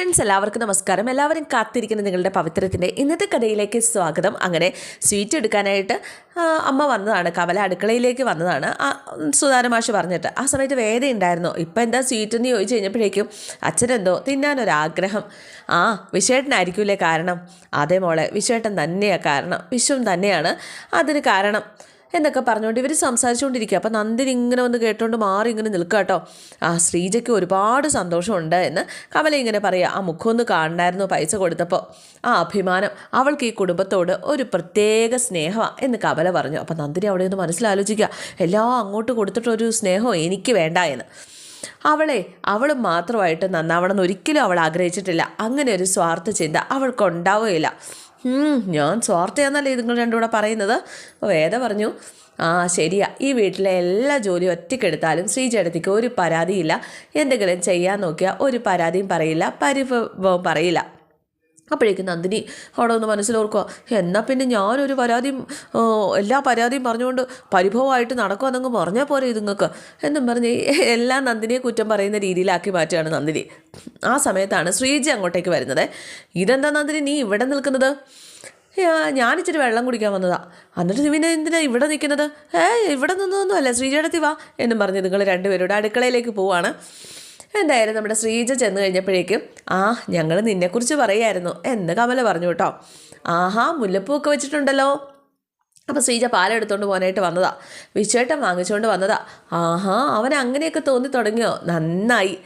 Friends എല്ലാവർക്കും നമസ്കാരം. എല്ലാവരും കാത്തിരിക്കുന്ന നിങ്ങളുടെ പവിത്രത്തിന്റെ ഇന്നത്തെ കഥയിലേക്ക് സ്വാഗതം. അങ്ങനെ സ്വീറ്റ് എടുക്കാനായിട്ട് അമ്മ വന്നതാണ്. കവല അടുക്കളയിലേക്ക് വന്നതാണ്. സുധാരമാഷ് പറഞ്ഞിട്ട് ആ സമയത്ത് വേദ ഉണ്ടായിരുന്നു? ഇപ്പം എന്താ സ്വീറ്റ് എന്ന് ചോദിച്ചു കഴിഞ്ഞപ്പോഴേക്കും അച്ഛനെന്തോ തിന്നാനൊരാഗ്രഹം. ആ വിശേട്ടനായിരിക്കൂലേ കാരണം? അതേ മോളെ വിശേട്ടൻ തന്നെയാണ് കാരണം. വിശ്വം തന്നെയാണ്. അതിന് കാരണം എന്നൊക്കെ പറഞ്ഞുകൊണ്ട് ഇവർ സംസാരിച്ചുകൊണ്ടിരിക്കുക. അപ്പം നന്ദിനി ഇങ്ങനെ വന്ന് കേട്ടുകൊണ്ട് മാറി ഇങ്ങനെ നിൽക്കുക കേട്ടോ. ആ ശ്രീജയ്ക്ക് ഒരുപാട് സന്തോഷമുണ്ട് എന്ന് കമല ഇങ്ങനെ പറയുക ആ മുഖം ഒന്ന് കാണണമായിരുന്നു പൈസ കൊടുത്തപ്പോൾ ആ അഭിമാനം അവൾക്ക് ഈ കുടുംബത്തോട് ഒരു പ്രത്യേക സ്നേഹമാണ് എന്ന് കമല പറഞ്ഞു. അപ്പം നന്ദിനി അവിടെ നിന്ന് മനസ്സിലാലോചിക്കുക. എല്ലാം അങ്ങോട്ട് കൊടുത്തിട്ടൊരു സ്നേഹം എനിക്ക് വേണ്ട എന്ന്. അവളെ അവൾ മാത്രമായിട്ട് നന്നാവണമെന്ന് ഒരിക്കലും അവൾ ആഗ്രഹിച്ചിട്ടില്ല. അങ്ങനെ ഒരു സ്വാർത്ഥ ചിന്ത അവൾക്കുണ്ടാവുകയില്ല. ഉം, ഞാൻ സ്വാർത്ഥയാന്നല്ലേ നിങ്ങൾ രണ്ടും കൂടെ പറയുന്നത്. അപ്പോൾ വേദ പറഞ്ഞു ആ ശരിയാ. ഈ വീട്ടിലെ എല്ലാ ജോലിയും ഒറ്റയ്ക്കെടുത്താലും ശ്രീചേട്ടത്തിക്ക് ഒരു പരാതിയില്ല. എന്തെങ്കിലും ചെയ്യാൻ നോക്കിയാൽ ഒരു പരാതിയും പറയില്ല പരിഭവവും പറയില്ല. അപ്പോഴേക്കും നന്ദിനി അവിടെ ഒന്ന് മനസ്സിലോർക്കുക എന്നാൽ പിന്നെ ഞാനൊരു പരാതിയും എല്ലാ പരാതിയും പറഞ്ഞുകൊണ്ട് പരിഭവമായിട്ട് നടക്കുക എന്നങ്ങ് പറഞ്ഞാൽ പോരെ ഇതുങ്ങൾക്ക്? എന്നും പറഞ്ഞ് എല്ലാം നന്ദിനിയെ കുറ്റം പറയുന്ന രീതിയിലാക്കി മാറ്റുകയാണ് നന്ദിനി. ആ സമയത്താണ് ശ്രീജി അങ്ങോട്ടേക്ക് വരുന്നത്. ഇതെന്താ നന്ദിനി നീ ഇവിടെ നിൽക്കുന്നത്? ഞാനിച്ചിരി വെള്ളം കുടിക്കാൻ വന്നതാ. എന്നിട്ട് പിന്നെ എന്തിനാ ഇവിടെ നിൽക്കുന്നത്? ഏ ഇവിടെ നിന്നൊന്നുമല്ല ശ്രീജിയുടെ വാ എന്നും പറഞ്ഞ് നിങ്ങൾ രണ്ടുപേരോട് അടുക്കളയിലേക്ക് പോവാണ്. എന്തായാലും നമ്മുടെ ശ്രീജ ചെന്ന് കഴിഞ്ഞപ്പോഴേക്കും ആ ഞങ്ങൾ നിന്നെക്കുറിച്ച് പറയായിരുന്നു എന്ന് കമല പറഞ്ഞു കേട്ടോ. ആഹാ മുല്ലപ്പൂവൊക്കെ വെച്ചിട്ടുണ്ടല്ലോ. അപ്പോൾ ശ്രീജ പാലെടുത്തോണ്ട് പോകാനായിട്ട് വന്നതാ. വിശ്വേട്ടൻ വാങ്ങിച്ചുകൊണ്ട് വന്നതാ. ആഹാ അവൻ അങ്ങനെയൊക്കെ തോന്നി തുടങ്ങിയോ? നന്നായി.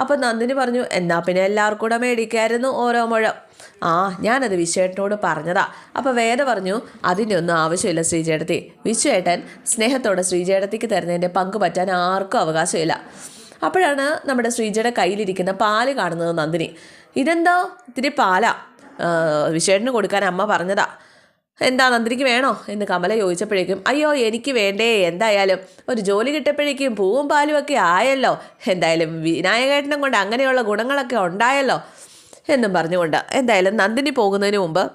അപ്പം നന്ദിനി പറഞ്ഞു എന്നാൽ പിന്നെ എല്ലാവർക്കും കൂടെ മേടിക്കായിരുന്നു ഓരോ മുഴം. ആ ഞാനത് വിശ്വേട്ടനോട് പറഞ്ഞതാ. അപ്പോൾ വേദ പറഞ്ഞു അതിന്റെ ഒന്നും ആവശ്യമില്ല ശ്രീജേടത്തി. വിശ്വേട്ടൻ സ്നേഹത്തോടെ ശ്രീജേടത്തിക്ക് തരുന്നതിന്റെ പങ്ക് പറ്റാൻ ആർക്കും അവകാശമില്ല. അപ്പോഴാണ് നമ്മുടെ ശ്രീജയുടെ കയ്യിലിരിക്കുന്ന പാൽ കാണുന്നത് നന്ദിനി. ഇതെന്തോ? ഇത്തിരി പാലാ. വിശേഷന് കൊടുക്കാൻ അമ്മ പറഞ്ഞതാ. എന്താ നന്ദിനിക്ക് വേണോ? എന്ന് കമല ചോദിച്ചപ്പോഴേക്കും അയ്യോ എനിക്ക് വേണ്ടേ. എന്തായാലും ഒരു ജോലി കിട്ടപ്പോഴേക്കും പൂവും പാലും ഒക്കെ ആയല്ലോ. എന്തായാലും വിനായകേട്ടനും കൊണ്ട് അങ്ങനെയുള്ള ഗുണങ്ങളൊക്കെ ഉണ്ടായല്ലോ. എന്നും പറഞ്ഞുകൊണ്ട് എന്തായാലും നന്ദിനി പോകുന്നതിന് മുമ്പ്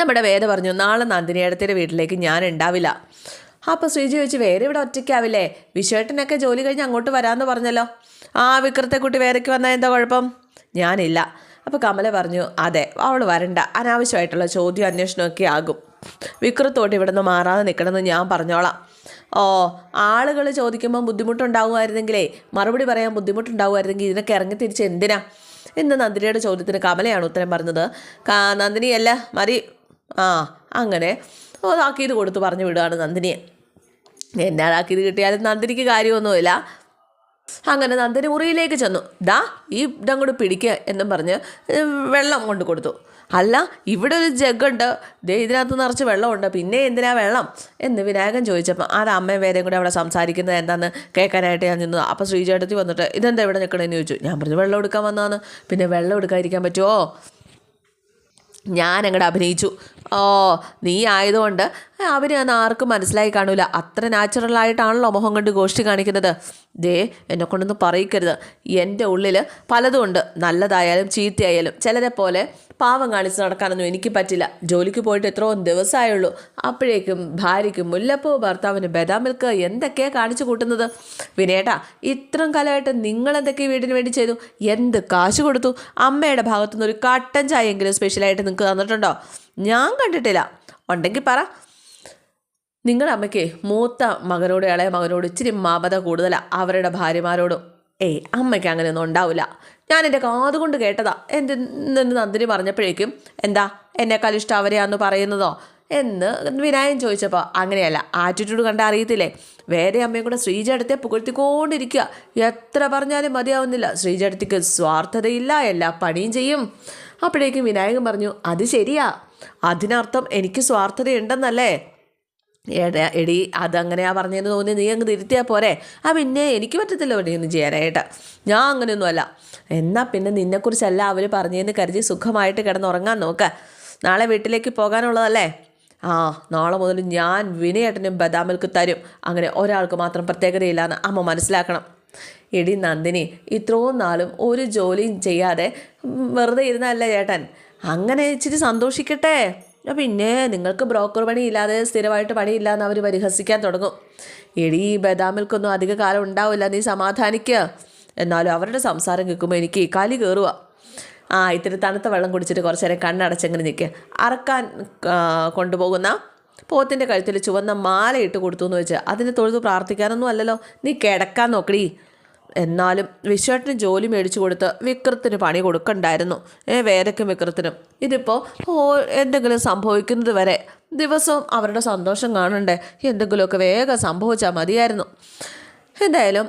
നമ്മുടെ വേദ പറഞ്ഞു നാളെ നന്ദിനിയേടത്തിന്റെ വീട്ടിലേക്ക് ഞാൻ ഉണ്ടാവില്ല. അപ്പോൾ ശ്രീജി ചോദിച്ചു വേറെ ഇവിടെ ഒറ്റയ്ക്കാവില്ലേ? വിശ്വേട്ടനൊക്കെ ജോലി കഴിഞ്ഞ് അങ്ങോട്ട് വരാമെന്ന് പറഞ്ഞല്ലോ. ആ വിക്രത്തെ കുട്ടി വേറെക്ക് വന്നാൽ എന്താ കുഴപ്പം? ഞാനില്ല. അപ്പോൾ കമല പറഞ്ഞു അതെ അവൾ വരണ്ട. അനാവശ്യമായിട്ടുള്ള ചോദ്യം അന്വേഷണമൊക്കെ ആകും. വിക്രത്തോട്ട് ഇവിടെ നിന്ന് മാറാതെ നിൽക്കണമെന്ന് ഞാൻ പറഞ്ഞോളാം. ഓ ആളുകൾ ചോദിക്കുമ്പോൾ ബുദ്ധിമുട്ടുണ്ടാകുമായിരുന്നെങ്കിലേ മറുപടി പറയാൻ ബുദ്ധിമുട്ടുണ്ടാകുമായിരുന്നെങ്കിൽ ഇതിനൊക്കെ ഇറങ്ങി തിരിച്ച് എന്തിനാ? എന്ന് നന്ദിനിയുടെ ചോദ്യത്തിന് കമലയാണ് ഉത്തരം പറഞ്ഞത്. കാ- മറി ആ അങ്ങനെ. ഓ താക്കീത് കൊടുത്ത് പറഞ്ഞു വിടുകയാണ് നന്ദിനിയെ. എന്നാ താക്കീത് കിട്ടിയാലും നന്ദിനിക്ക് കാര്യമൊന്നുമില്ല. അങ്ങനെ നന്ദിനി മുറിയിലേക്ക് ചെന്നു. ദാ ഈ ഇതങ്ങോട്ട് പിടിക്കുക എന്നും പറഞ്ഞ് വെള്ളം കൊണ്ട് കൊടുത്തു. അല്ല ഇവിടെ ഒരു ജഗുണ്ട് ദേ ഇതിനകത്ത് നിറച്ച് വെള്ളമുണ്ട്. പിന്നെ എന്തിനാ വെള്ളം? എന്ന് വിനായകൻ ചോദിച്ചപ്പോൾ അത് അമ്മയും വേദയും കൂടെ അവിടെ സംസാരിക്കുന്നത് എന്താണെന്ന് കേൾക്കാനായിട്ട് ഞാൻ നിന്നു. അപ്പോൾ ശ്രീചേട്ടത്തി വന്നിട്ട് ഇതെന്താ ഇവിടെ നിൽക്കണമെന്ന് ചോദിച്ചു. ഞാൻ പറഞ്ഞു വെള്ളം എടുക്കാൻ വന്നതാണ്. പിന്നെ വെള്ളം എടുക്കാതിരിക്കാൻ പറ്റുമോ ഞാൻ അങ്ങോട്ട് അഭിനയിച്ചു. ഓ നീ ആയതുകൊണ്ട് അഭിനയൊന്നും ആർക്കും മനസ്സിലായി കാണൂല. അത്ര നാച്ചുറലായിട്ടാണല്ലോ മുഖം കൊണ്ട് ഗോഷ്ടി കാണിക്കുന്നത്. ദേ എന്നെ കൊണ്ടൊന്നും പറയിക്കരുത്. എന്റെ ഉള്ളിൽ പലതും ഉണ്ട്. നല്ലതായാലും ചീത്തയായാലും. ചിലരെ പോലെ പാവം കാണിച്ച് നടക്കാനൊന്നും എനിക്ക് പറ്റില്ല. ജോലിക്ക് പോയിട്ട് എത്രയോ ദിവസമായുള്ളൂ അപ്പോഴേക്കും ഭാര്യയ്ക്ക് മുല്ലപ്പൂ ഭർത്താവിന് ബദാം മിൽക്ക് എന്തൊക്കെയാ കാണിച്ചു കൂട്ടുന്നത്? വിനേട്ടാ ഇത്രയും കാലമായിട്ട് നിങ്ങൾ എന്തൊക്കെ വീടിന് വേണ്ടി ചെയ്തു? എന്ത് കാശ് കൊടുത്തു? അമ്മയുടെ ഭാഗത്തുനിന്ന് ഒരു കട്ടൻ ചായയെങ്കിലും സ്പെഷ്യലായിട്ട് നിങ്ങൾക്ക് തന്നിട്ടുണ്ടോ? ഞാൻ കണ്ടിട്ടില്ല. ഉണ്ടെങ്കിൽ പറ. നിങ്ങളുടെ അമ്മയ്ക്ക് മൂത്ത മകനോട് ഇളയ മകനോട് ഇച്ചിരി മമത കൂടുതലാണ് അവരുടെ ഭാര്യമാരോടും. ഏയ് അമ്മയ്ക്ക് അങ്ങനെയൊന്നും ഉണ്ടാവില്ല. ഞാൻ എന്റെ കാതുകൊണ്ട് കേട്ടതാ. എന്തെന്ന് നന്ദിനി പറഞ്ഞപ്പോഴേക്കും എന്താ? എന്നെക്കാൾ ഇഷ്ടം അവരെയാന്ന് പറയുന്നതോ? എന്ന് വിനായൻ ചോദിച്ചപ്പോൾ അങ്ങനെയല്ല. ആറ്റിറ്റ്യൂഡ് കണ്ട അറിയത്തില്ലേ? വേറെ അമ്മയും കൂടെ ശ്രീജടത്തെ പുകഴ്ത്തിക്കൊണ്ടിരിക്കുക. എത്ര പറഞ്ഞാലും മതിയാവുന്നില്ല. ശ്രീജടത്തിക്ക് സ്വാർത്ഥതയില്ല. എല്ലാ പണിയും ചെയ്യും. അപ്പോഴേക്കും വിനായകൻ പറഞ്ഞു അത് ശരിയാ. അതിനർത്ഥം എനിക്ക് സ്വാർത്ഥതയുണ്ടെന്നല്ലേ? എടാ എടി അതങ്ങനെയാ പറഞ്ഞതെന്ന് തോന്നി നീ അങ്ങ് തിരുത്തിയാൽ പോരെ. ആ പിന്നെ എനിക്ക് പറ്റത്തില്ല ഒന്നും ചെയ്യാനായിട്ട്. ഞാൻ അങ്ങനെയൊന്നുമല്ല. എന്നാൽ പിന്നെ നിന്നെക്കുറിച്ചല്ല അവർ പറഞ്ഞതെന്ന് കരുതി സുഖമായിട്ട് കിടന്നുറങ്ങാൻ നോക്ക്. നാളെ വീട്ടിലേക്ക് പോകാനുള്ളതല്ലേ? ആ നാളെ മുതൽ ഞാൻ വിനയേട്ടനും ബദാമിൽക്ക് തരും. അങ്ങനെ ഒരാൾക്ക് മാത്രം പ്രത്യേകതയില്ലാന്ന് അമ്മ മനസ്സിലാക്കണം. എടി നന്ദിനി ഇത്രയും നാളും ഒരു ജോലിയും ചെയ്യാതെ വെറുതെ ഇരുന്നല്ല ചേട്ടൻ? അങ്ങനെ ഇച്ചിരി സന്തോഷിക്കട്ടെ. പിന്നെ നിങ്ങൾക്ക് ബ്രോക്കർ പണി ഇല്ലാതെ സ്ഥിരമായിട്ട് പണിയില്ലാന്ന് അവർ പരിഹസിക്കാൻ തുടങ്ങും. എടി ഈ ബദാമിൽക്കൊന്നും അധിക കാലം ഉണ്ടാവില്ല നീ സമാധാനിക്കുക എന്നാലും അവരുടെ സംസാരം കേൾക്കുമ്പോൾ എനിക്ക് കാലി കയറുക ആ ഇത്തിരി തണുത്ത വെള്ളം കുടിച്ചിട്ട് കുറച്ച് നേരം കണ്ണടച്ചെങ്ങനെ നിൽക്കുക അറക്കാൻ കൊണ്ടുപോകുന്ന പോത്തിന്റെ കഴുത്തിൽ ചുവന്ന മാല ഇട്ട് കൊടുത്തു എന്ന് വെച്ച് അതിന് തൊഴുത് പ്രാർത്ഥിക്കാനൊന്നും അല്ലല്ലോ. നീ കിടക്കാൻ നോക്കടി. എന്നാലും വിശ്വട്ടിന് ജോലി മേടിച്ചു കൊടുത്ത് വിക്രത്തിന് പണി കൊടുക്കണ്ടായിരുന്നു. ഏ വേദയ്ക്കും വിക്രത്തിനും. ഇതിപ്പോൾ ഓ എന്തെങ്കിലും സംഭവിക്കുന്നത് വരെ ദിവസവും അവരുടെ സന്തോഷം കാണണ്ടേ? എന്തെങ്കിലുമൊക്കെ വേഗം സംഭവിച്ചാൽ മതിയായിരുന്നു. എന്തായാലും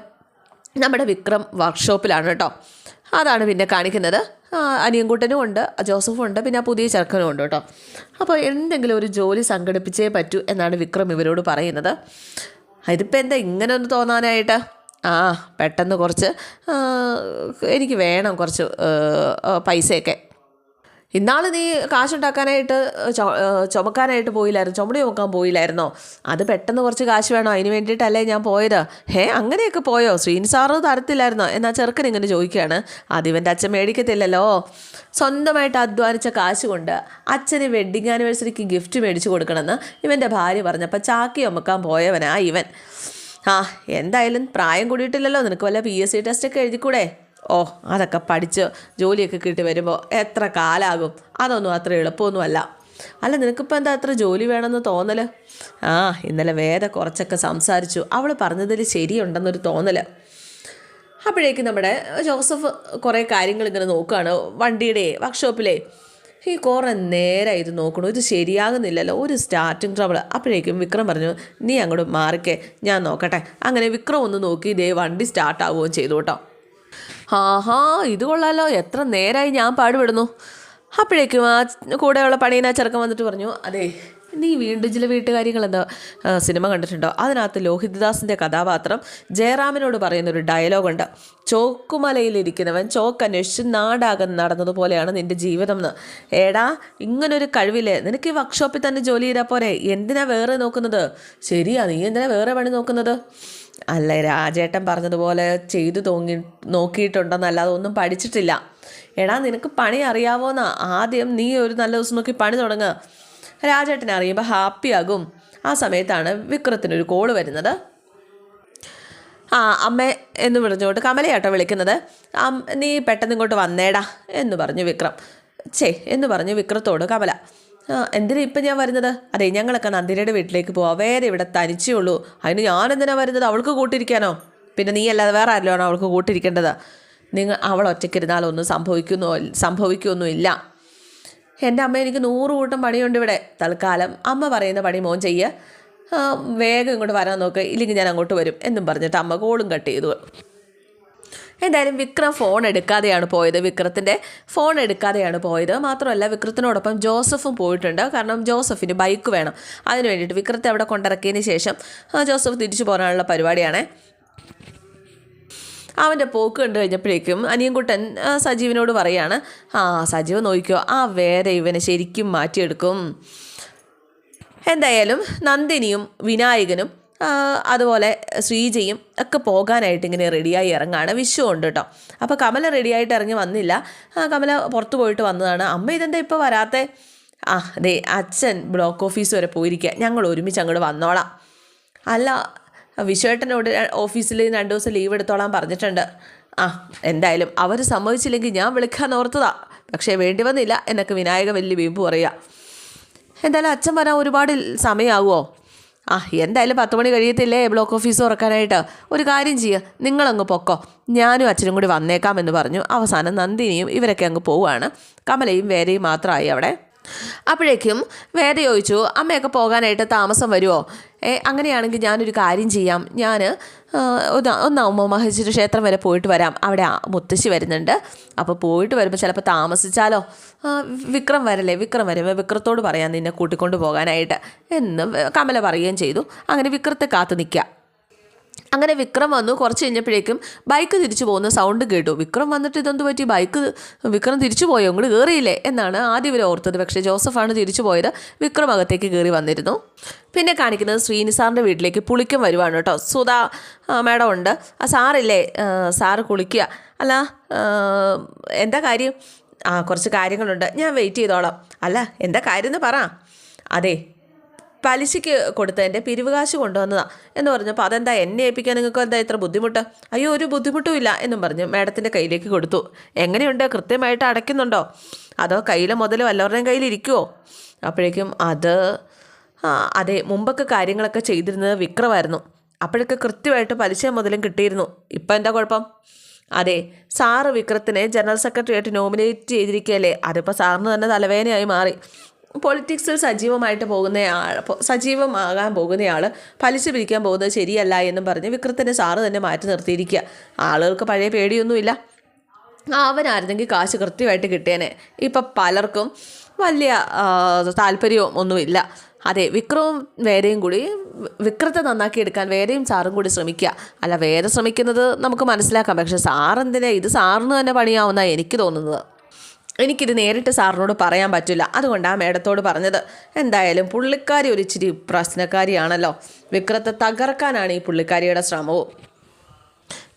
നമ്മുടെ വിക്രം വർക്ക്ഷോപ്പിലാണ് കേട്ടോ. അതാണ് പിന്നെ കാണിക്കുന്നത്. അനിയൻകുട്ടനും ഉണ്ട് ജോസഫും ഉണ്ട് പിന്നെ ആ പുതിയ ചെറുക്കനും ഉണ്ട് കേട്ടോ. അപ്പോൾ എന്തെങ്കിലും ഒരു ജോലി സംഘടിപ്പിച്ചേ പറ്റൂ എന്നാണ് വിക്രം ഇവരോട് പറയുന്നത്. ഇതിപ്പോൾ എന്താ ഇങ്ങനെ ഒന്ന് തോന്നാനായിട്ട്? ആ പെട്ടെന്ന് കുറച്ച് എനിക്ക് വേണം കുറച്ച് പൈസയൊക്കെ. ഇന്നാൾ നീ കാശുണ്ടാക്കാനായിട്ട് ചുമക്കാനായിട്ട് പോയില്ലായിരുന്നു ചുമടി നോക്കാൻ പോയില്ലായിരുന്നോ? അത് പെട്ടെന്ന് കുറച്ച് കാശ് വേണോ? അതിന് വേണ്ടിയിട്ടല്ലേ ഞാൻ പോയത്? ഹേ അങ്ങനെയൊക്കെ പോയോ? ശ്രീൻ സാറ് തരത്തില്ലായിരുന്നോ? എന്നാൽ ചെറുക്കൻ ഇങ്ങനെ ചോദിക്കുകയാണ്. അത് ഇവന്റെ അച്ഛൻ മേടിക്കത്തില്ലല്ലോ. സ്വന്തമായിട്ട് അധ്വാനിച്ച കാശ് കൊണ്ട് അച്ഛന് വെഡ്ഡിങ് ആനിവേഴ്സറിക്ക് ഗിഫ്റ്റ് മേടിച്ച് കൊടുക്കണമെന്ന് ഇവന്റെ ഭാര്യ പറഞ്ഞപ്പോൾ ചാക്കി ചുമക്കാൻ പോയവനാ ഇവൻ. ആ എന്തായാലും പ്രായം കൂടിയിട്ടില്ലല്ലോ. നിനക്ക് വല്ല പി എസ് സി ടെസ്റ്റൊക്കെ എഴുതിക്കൂടെ? ഓ അതൊക്കെ പഠിച്ച് ജോലിയൊക്കെ കിട്ടി വരുമ്പോൾ എത്ര കാലാകും? അതൊന്നും അത്ര എളുപ്പമൊന്നുമല്ല. അല്ല നിനക്കിപ്പോൾ എന്താ അത്ര ജോലി വേണമെന്ന് തോന്നൽ ആ ഇന്നലെ വേദ കുറച്ചൊക്കെ സംസാരിച്ചു. അവൾ പറഞ്ഞതിൽ ശരിയുണ്ടെന്നൊരു തോന്നൽ അപ്പോഴേക്കും നമ്മുടെ ജോസഫ് കുറേ കാര്യങ്ങൾ ഇങ്ങനെ നോക്കുകയാണ് വണ്ടിയുടെ വർക്ക്ഷോപ്പിലെ ഈ കുറേ നേരം ഇത് നോക്കണു. ഇത് ശരിയാകുന്നില്ലല്ലോ. ഒരു സ്റ്റാർട്ടിങ് ട്രബിൾ അപ്പോഴേക്കും വിക്രം പറഞ്ഞു നീ അങ്ങോട്ട് മാറിക്കേ. ഞാൻ നോക്കട്ടെ. അങ്ങനെ വിക്രം ഒന്ന് നോക്കി ഇതേ വണ്ടി സ്റ്റാർട്ടാവുകയും ചെയ്തു കേട്ടോ. ആഹാ ഇത് കൊള്ളാലോ. എത്ര നേരമായി ഞാൻ പാടുപെടുന്നു. അപ്പോഴേക്കും ആ കൂടെയുള്ള പണീന ചെറുക്കൻ വന്നിട്ട് പറഞ്ഞു അതെ നീ വീണ്ടും ചില വീട്ടുകാര്യങ്ങൾ എന്താ സിനിമ കണ്ടിട്ടുണ്ടോ? അതിനകത്ത് ലോഹിതദാസിന്റെ കഥാപാത്രം ജയറാമിനോട് പറയുന്നൊരു ഡയലോഗുണ്ട്. ചോക്കുമലയിലിരിക്കുന്നവൻ ചോക്ക് അന്വേഷിച്ച് നാടാകെ നടന്നതുപോലെയാണ് നിന്റെ ജീവിതം എന്ന് ഏടാ ഇങ്ങനൊരു കഴിവില്ലേ? നിനക്ക് ഈ വർക്ക്ഷോപ്പിൽ തന്നെ ജോലി ചെയ്താൽ പോരെ. എന്തിനാ വേറെ നോക്കുന്നത്? ശരിയാ നീ എന്തിനാ വേറെ പണി നോക്കുന്നത്? അല്ല രാജേട്ടൻ പറഞ്ഞതുപോലെ ചെയ്തു തോങ്ങി നോക്കിയിട്ടുണ്ടെന്നല്ലാതെ ഒന്നും പഠിച്ചിട്ടില്ല. എടാ നിനക്ക് പണി അറിയാവോന്നാ? ആദ്യം നീ ഒരു നല്ല ദിവസം നോക്കി പണി തുടങ്ങുക രാജേട്ടനെ അറിയുമ്പോൾ ഹാപ്പിയാകും ആ സമയത്താണ് വിക്രത്തിനൊരു കോൾ വരുന്നത്. ആ അമ്മ എന്ന് പറഞ്ഞുകൊണ്ട് കമലയാട്ടോ വിളിക്കുന്നത്. നീ പെട്ടെന്ന് ഇങ്ങോട്ട് വന്നേടാ എന്ന് പറഞ്ഞു വിക്രം. ചേ എന്ന് പറഞ്ഞു വിക്രത്തോട് കമല. എന്തിനാ ഇപ്പം ഞാൻ വരുന്നത്? അതെ ഞങ്ങളൊക്കെ നന്ദിനിയുടെ വീട്ടിലേക്ക് പോവാം. വേറെ ഇവിടെ തനിച്ചേ ഉള്ളൂ. അതിന് ഞാൻ എന്തിനാ വരുന്നത്? അവൾക്ക് കൂട്ടിരിക്കാനോ? പിന്നെ നീ അല്ലാതെ വേറെ ആരിലാണോ അവൾക്ക് കൂട്ടിരിക്കേണ്ടത്? നിങ്ങൾ അവൾ ഒറ്റയ്ക്കിരുന്നാലൊന്നും സംഭവിക്കുന്നു സംഭവിക്കുകയൊന്നുമില്ല എന്റെ അമ്മ എനിക്ക് നൂറ് കൂട്ടം പണിയുണ്ട് ഇവിടെ. തൽക്കാലം അമ്മ പറയുന്ന പണി മോൻ ചെയ്യുക വേഗം ഇങ്ങോട്ട് വരാൻ നോക്ക്. ഇല്ലെങ്കിൽ ഞാൻ അങ്ങോട്ട് വരും എന്നും പറഞ്ഞിട്ട് അമ്മ കോളും കട്ട് ചെയ്തു. എന്തായാലും വിക്രം ഫോൺ എടുക്കാതെയാണ് പോയത്. വിക്രത്തിന്റെ ഫോൺ എടുക്കാതെയാണ് പോയത്. മാത്രമല്ല വിക്രത്തിനോടൊപ്പം ജോസഫും പോയിട്ടുണ്ട്. കാരണം ജോസഫിന് ബൈക്ക് വേണം. അതിന് വേണ്ടിയിട്ട് വിക്രത്തെ അവിടെ കൊണ്ടിറക്കിയതിന് ശേഷം ജോസഫ് തിരിച്ചു പോകാനുള്ള പരിപാടിയാണ്. അവന്റെ പോക്ക് കണ്ടു കഴിഞ്ഞപ്പോഴേക്കും അനിയൻകുട്ടൻ സജീവിനോട് പറയാണ് ആ സജീവ് നോക്കിക്കോ ആ വേറെ ഇവനെ ശരിക്കും മാറ്റിയെടുക്കും. എന്തായാലും നന്ദിനിയും വിനായകനും അതുപോലെ ശ്രീജയും ഒക്കെ പോകാനായിട്ട് ഇങ്ങനെ റെഡിയായി ഇറങ്ങാണ്. വിഷു ഉണ്ട് കേട്ടോ അപ്പോൾ കമല റെഡിയായിട്ട് ഇറങ്ങി വന്നില്ല. കമല പുറത്തു പോയിട്ട് വന്നതാണ്. അമ്മ ഇതെന്താ ഇപ്പോൾ വരാത്തെ? ആ അതെ അച്ഛൻ ബ്ലോക്ക് ഓഫീസ് വരെ പോയിരിക്കുക ഞങ്ങൾ ഒരുമിച്ച് അങ്ങോട്ട് വന്നോളാം. അല്ല വിശ്വേട്ടനോട് ഓഫീസിൽ രണ്ട് ദിവസം ലീവ് എടുത്തോളാൻ പറഞ്ഞിട്ടുണ്ട്. ആ എന്തായാലും അവർ സമ്മതിച്ചില്ലെങ്കിൽ ഞാൻ വിളിക്കാൻ ഓർത്തതാ. പക്ഷേ വേണ്ടി വന്നില്ല എന്നൊക്കെ വിനായക വലിയ വീമ്പ് പറയുക. എന്തായാലും അച്ഛൻ വരാൻ ഒരുപാട് സമയമാകുമോ ആ എന്തായാലും പത്ത് മണി കഴിയത്തില്ലേ ബ്ലോക്ക് ഓഫീസ് തുറക്കാനായിട്ട്? ഒരു കാര്യം ചെയ്യുക നിങ്ങളങ്ങ് പൊക്കോ. ഞാനും അച്ഛനും കൂടി വന്നേക്കാം എന്ന് പറഞ്ഞു. അവസാനം നന്ദിനിയും ഇവരൊക്കെ അങ്ങ് പോവുകയാണ്. കമലയും വേരയും മാത്രമായി അവിടെ. അപ്പോഴേക്കും വേദ ചോദിച്ചു അമ്മയൊക്കെ പോകാനായിട്ട് താമസം വരുമോ ഏ അങ്ങനെയാണെങ്കിൽ ഞാനൊരു കാര്യം ചെയ്യാം. ഞാൻ ഒന്ന് മഹേശ്വര ക്ഷേത്രം വരെ പോയിട്ട് വരാം. അവിടെ മുത്തശ്ശി വരുന്നുണ്ട്. അപ്പോൾ പോയിട്ട് വരുമ്പോൾ ചിലപ്പോൾ താമസിച്ചാലോ? വിക്രം വരല്ലേ വിക്രം വരുമ്പോൾ വിക്രത്തോട് പറയാം നിന്നെ കൂട്ടിക്കൊണ്ട് പോകാനായിട്ട്. എന്ന് കമല പറയുകയും ചെയ്തു. അങ്ങനെ വിക്രത്തെ കാത്തു നിൽക്കുക. അങ്ങനെ വിക്രം വന്നു. കുറച്ച് കഴിഞ്ഞപ്പോഴേക്കും ബൈക്ക് തിരിച്ചു പോകുന്ന സൗണ്ട് കേട്ടു. വിക്രം വന്നിട്ട് ഇതെന്ത് പറ്റി? ബൈക്ക് വിക്രം തിരിച്ചു പോയോ? അങ്ങോട്ട് കയറിയില്ലേ എന്നാണ് ആദ്യം ഇവർ ഓർത്തത്. പക്ഷേ ജോസഫാണ് തിരിച്ചു പോയത്. വിക്രം അകത്തേക്ക് കയറി വന്നിരുന്നു. പിന്നെ കാണിക്കുന്നത് ശ്രീനിസാറിന്റെ വീട്ടിലേക്ക് പുളിക്കം വരുവാണ് കേട്ടോ. സുധാ മാഡം ഉണ്ട്. ആ സാറില്ലേ? സാറ് കുളിക്കുക. അല്ല എന്താ കാര്യം? ആ കുറച്ച് കാര്യങ്ങളുണ്ട്. ഞാൻ വെയിറ്റ് ചെയ്തോളാം. അല്ല എന്താ കാര്യം എന്ന് പറ. അതെ പലിശയ്ക്ക് കൊടുത്തതിന്റെ പിരിവ് കാശ് കൊണ്ടുവന്നതാണ് എന്ന് പറഞ്ഞപ്പോൾ അതെന്താ? എന്നെ ഏൽപ്പിക്കാൻ നിങ്ങൾക്ക് എന്താ ഇത്ര ബുദ്ധിമുട്ട്? അയ്യോ ഒരു ബുദ്ധിമുട്ടും ഇല്ല എന്നും പറഞ്ഞു മാഡത്തിന്റെ കയ്യിലേക്ക് കൊടുത്തു. എങ്ങനെയുണ്ട്? കൃത്യമായിട്ട് അടയ്ക്കുന്നുണ്ടോ? അതോ കയ്യിലെ മുതൽ വല്ലവരുടെയും കയ്യിലിരിക്കുമോ അപ്പോഴേക്കും അത് അതെ മുമ്പൊക്കെ കാര്യങ്ങളൊക്കെ ചെയ്തിരുന്നത് വിക്രമായിരുന്നു. അപ്പോഴൊക്കെ കൃത്യമായിട്ട് പലിശ മുതലും കിട്ടിയിരുന്നു. ഇപ്പം എന്താ കുഴപ്പം? അതെ സാറ് വിക്രത്തിനെ ജനറൽ സെക്രട്ടറിയായിട്ട് നോമിനേറ്റ് ചെയ്തിരിക്കുകയല്ലേ? അതിപ്പോൾ സാറിന് തന്നെ തലവേദനയായി മാറി. പൊളിറ്റിക്സിൽ സജീവമായിട്ട് പോകുന്നയാൾ സജീവമാകാൻ പോകുന്നയാൾ പലിശ പിരിക്കാൻ പോകുന്നത് ശരിയല്ല എന്നും പറഞ്ഞ് വിക്രത്തിനെ സാറ് തന്നെ മാറ്റി നിർത്തിയിരിക്കുക. ആളുകൾക്ക് പഴയ പേടിയൊന്നുമില്ല. അവനായിരുന്നെങ്കിൽ കാശ് കൃത്യമായിട്ട് കിട്ടിയേനെ. ഇപ്പം പലർക്കും വലിയ താല്പര്യവും ഒന്നുമില്ല. അതെ വിക്രവും വേരയും കൂടി വിക്രത്തെ നന്നാക്കി എടുക്കാൻ വേരയും സാറും കൂടി ശ്രമിക്കുക. അല്ല വേറെ ശ്രമിക്കുന്നത് നമുക്ക് മനസ്സിലാക്കാം. പക്ഷേ സാറെന്തിനാ? ഇത് സാറിന് തന്നെ പണിയാവുന്ന എനിക്ക് തോന്നുന്നത്. എനിക്കിത് നേരിട്ട് സാറിനോട് പറയാൻ പറ്റില്ല. അതുകൊണ്ടാണ് മേഡത്തോട് പറഞ്ഞത്. എന്തായാലും പുള്ളിക്കാരി ഒരു ഇച്ചിരി പ്രശ്നക്കാരിയാണല്ലോ. വിക്രത്തെ തകർക്കാനാണ് ഈ പുള്ളിക്കാരിയുടെ ശ്രമവും.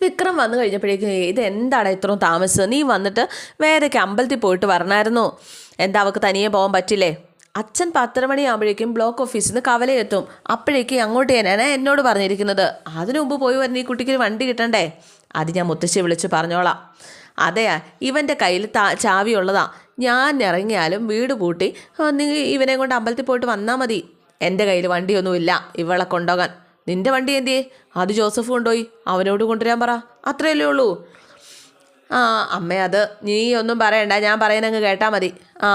വിക്രം വന്നു കഴിഞ്ഞപ്പോഴേക്കും ഇത് എന്താണ് ഇത്രയും താമസിച്ചത് നീ വന്നിട്ട് വേദയ്ക്ക് അമ്പലത്തിൽ പോയിട്ട് വരണമായിരുന്നു എന്താ അവൾക്ക് തനിയെ പോകാൻ പറ്റില്ലേ? അച്ഛൻ പത്തര മണിയാകുമ്പോഴേക്കും ബ്ലോക്ക് ഓഫീസിൽ നിന്ന് കവലയെത്തും. അപ്പോഴേക്കും അങ്ങോട്ട് ഞാനാണ് എന്നോട് പറഞ്ഞിരിക്കുന്നത്. അതിനു മുമ്പ് പോയി വരുന്ന ഈ കുട്ടിക്ക് വണ്ടി കിട്ടണ്ടേ? അത് ഞാൻ മുത്തശ്ശി വിളിച്ച് പറഞ്ഞോളാം. അതെയാ ഇവന്റെ കയ്യിൽ താ ചാവിയുള്ളതാ ഞാൻ ഇറങ്ങിയാലും വീട് പൂട്ടി നീ ഇവനെ കൊണ്ട് അമ്പലത്തിൽ പോയിട്ട് വന്നാൽ മതി. എന്റെ കയ്യിൽ വണ്ടിയൊന്നുമില്ല ഇവളെ കൊണ്ടുപോകാൻ. നിന്റെ വണ്ടി എന്തിയേ? അത് ജോസഫ് കൊണ്ടുപോയി അവനോട് കൊണ്ടുവരാൻ പറ. അത്രയല്ലേ ഉള്ളൂ. ആ അമ്മ അത് നീ ഒന്നും പറയണ്ട ഞാൻ പറയുന്നങ്ങ് കേട്ടാൽ മതി. ആ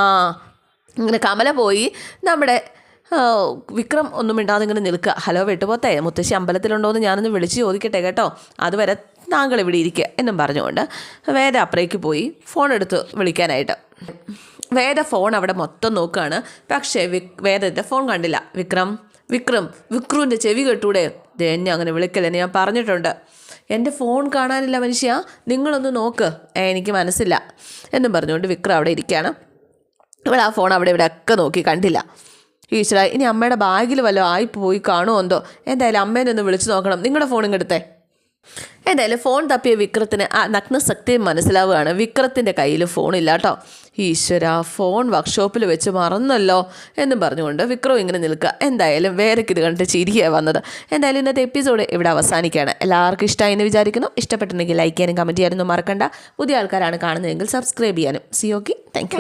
ഇങ്ങനെ കമല പോയി നമ്മുടെ വിക്രം ഒന്നും മിണ്ടാതെ ഇങ്ങനെ നിൽക്കുക. ഹലോ വെട്ടുപോത്തേ മുത്തശ്ശി അമ്പലത്തിലുണ്ടോ എന്ന് ഞാനൊന്ന് വിളിച്ച് ചോദിക്കട്ടെ കേട്ടോ. അതുവരെ താങ്കൾ ഇവിടെ ഇരിക്കുക എന്നും പറഞ്ഞുകൊണ്ട് വേദ അപ്പുറേക്ക് പോയി ഫോൺ എടുത്ത് വിളിക്കാനായിട്ട്. വേദ ഫോൺ അവിടെ മൊത്തം നോക്കുകയാണ് പക്ഷേ വേദത്തെ ഫോൺ കണ്ടില്ല. വിക്രം വിക്രം വിക്രുവിന്റെ ചെവി കെട്ടൂടെ? ദേ എന്നെ അങ്ങനെ വിളിക്കലെന്ന് ഞാൻ പറഞ്ഞിട്ടുണ്ട്. എന്റെ ഫോൺ കാണാനില്ല മനുഷ്യ. നിങ്ങളൊന്ന് നോക്ക്. എനിക്ക് മനസ്സില്ല. എന്നും പറഞ്ഞുകൊണ്ട് വിക്രം അവിടെ ഇരിക്കുകയാണ് ഇവിടെ ആ ഫോൺ അവിടെ ഇവിടെ ഒക്കെ നോക്കി കണ്ടില്ല. ഈശ്വര ഇനി അമ്മയുടെ ബാഗിൽ വല്ലതും ആയി പോയി കാണുമോ എന്തോ? എന്തായാലും അമ്മേനെ ഒന്ന് വിളിച്ച് നോക്കണം. നിങ്ങളുടെ ഫോൺ ഇങ്ങെടുത്തേ എന്തായാലും ഫോൺ തപ്പിയ വിക്രത്തിന് ആ നഗ്നസക്തി മനസ്സിലാവുകയാണ്. വിക്രത്തിന്റെ കയ്യിൽ ഫോണില്ല കേട്ടോ ഈശ്വര ഫോൺ വർക്ക്ഷോപ്പിൽ വെച്ച് മറന്നല്ലോ എന്നും പറഞ്ഞുകൊണ്ട് വിക്രം ഇങ്ങനെ നിൽക്കുക. എന്തായാലും വേറെക്ക് ഇത് കണ്ടിട്ട് ചിരിയാണ് വന്നത്. എന്തായാലും ഇന്നത്തെ എപ്പിസോഡ് ഇവിടെ അവസാനിക്കുകയാണ്. എല്ലാവർക്കും ഇഷ്ടമായി എന്ന് വിചാരിക്കുന്നു. ഇഷ്ടപ്പെട്ടിട്ടുണ്ടെങ്കിൽ ലൈക്ക് ചെയ്യാനും കമന്റ് ചെയ്യാനൊന്നും മറക്കണ്ട. പുതിയ ആൾക്കാരാണ് കാണുന്നതെങ്കിൽ സബ്സ്ക്രൈബ് ചെയ്യാനും. C okay thank